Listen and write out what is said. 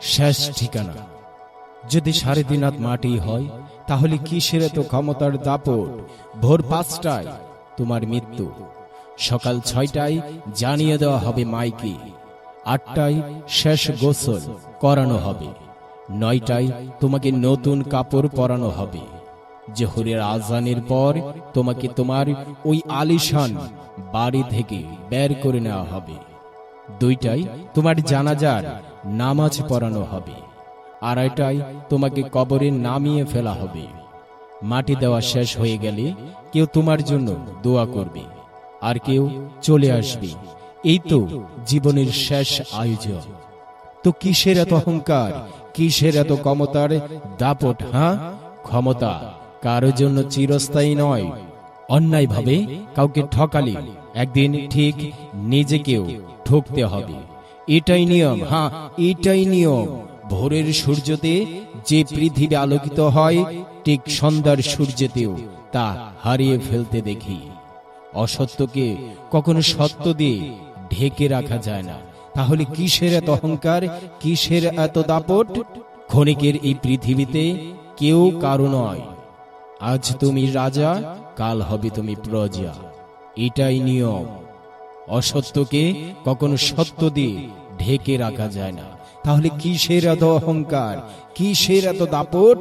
শেষ ঠিকানা। যদি সাড়ে তিন হাত মাটি হয়, তাহলে কিসের এত ক্ষমতার দাপট? ভোর পাঁচটায় তোমার মৃত্যু। সকাল ছয়টায় জানিয়ে দেওয়া হবে মাইকে। আটটায় শেষ গোসল করানো হবে। নয়টায় তোমাকে নতুন কাপড় পরানো হবে। জোহরের আজানের পর তোমাকে তোমার ওই আলিশান বাড়ি থেকে বের করে নেওয়া হবে। দুইটাই তোমার জানাজার নামাজ পড়ানো হবে। আড়াইটায় তোমাকে কবরে নামিয়ে ফেলা হবে। মাটি দেওয়া শেষ হয়ে গেলে কেউ তোমার জন্য দোয়া করবে, আর কেউ চলে আসবে। এই তো জীবনের শেষ আয়োজন। তো কিসের এত অহংকার? কিসের এত ক্ষমতার দাপট হ্যাঁ ক্ষমতা কারোর জন্য চিরস্থায়ী নয়। অন্যায়ভাবে কাউকে ঠকালে একদিন ঠিক নিজেকেও ঠকতে হবে। এটাই নিয়ম হ্যাঁ এটাই নিয়ম। ভোরের সূর্যতে যে পৃথিবী আলোকিত হয়, ঠিক সন্ধ্যার সূর্যতেও তা হারিয়ে ফেলতে দেখি। অসত্যকে কখনো সত্য দিয়ে ঢেকে রাখা যায় না। তাহলে কিসের এত অহংকার, কিসের এত দাপট? ক্ষণিকের এই পৃথিবীতে কেউ কারও নয়। আজ তুমি রাজা, কাল হবে তুমি প্রজা। এটাই নিয়ম। অসত্যকে কখনো সত্য দিয়ে ঢেকে রাখা যায় না। তাহলে কিসের এত অহংকার? কিসের এত দাপট?